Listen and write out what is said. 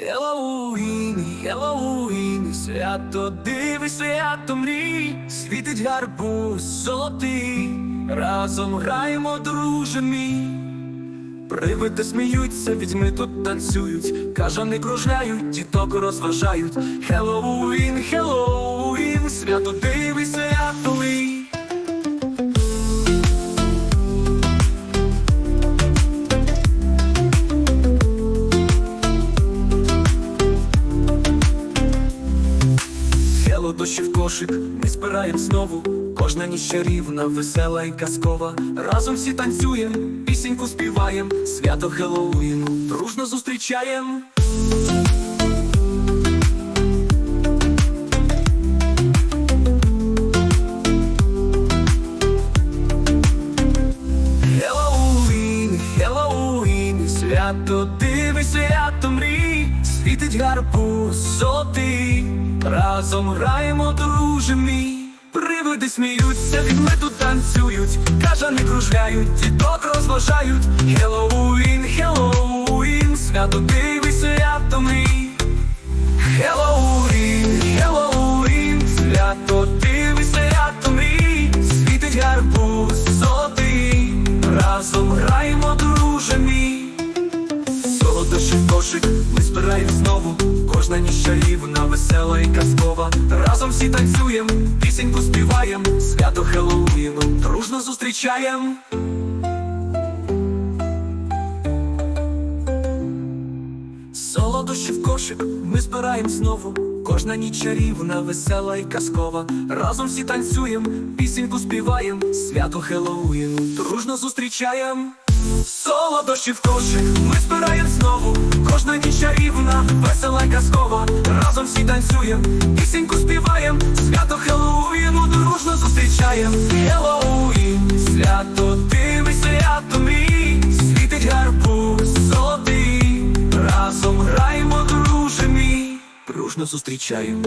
Хеллоуін, Хеллоуін, свято диви, свято мрій, світить гарбуз золотий, разом граємо, друже мій. Привиди сміються, відьми тут танцюють, кажани кружляють, діток розважають. Хеллоуін, Хеллоуін, Дощі в кошик, ми збираєм знову. Кожна ніч чарівна, весела і казкова. Разом всі танцюєм, пісеньку співаєм, свято Хеллоуіну, дружно зустрічаєм. Хеллоуін, Хеллоуін, свято диви, свято мрій, світить гарбуз золотий, разом граємо, друже мій. Привиди сміються, відьми тут танцюють, кажани кружляють, діток розважають. Хеллоуін, Хеллоуін, свято диви, свято мрій. Хеллоуін, Хеллоуін, свято диви, свято мрій, світить гарбуз золотий, разом граємо, друже мій. Солодощі кошик, ми збираємо знову. Кожна ніч чарівна, весела і казкова. Разом всі танцюєм, пісеньку співаєм, свято Хеллоуіну, дружно зустрічаєм. Солодощі в кошик, ми збираєм знову. Кожна ніч чарівна, весела і казкова. Разом всі танцюєм, пісеньку співаєм, свято Хеллоуіну, дружно зустрічаєм. Солодощі в кошик, ми збираєм знову. Кожна ніч рівна, весела й казкова. Разом всі танцюєм, пісеньку співаєм, свято Хеллоуіну, дружно зустрічаєм. Хеллоуін, свято диви, свято мій, світить гарбуз золотий. Разом граємо, друже мій, дружно зустрічаємо.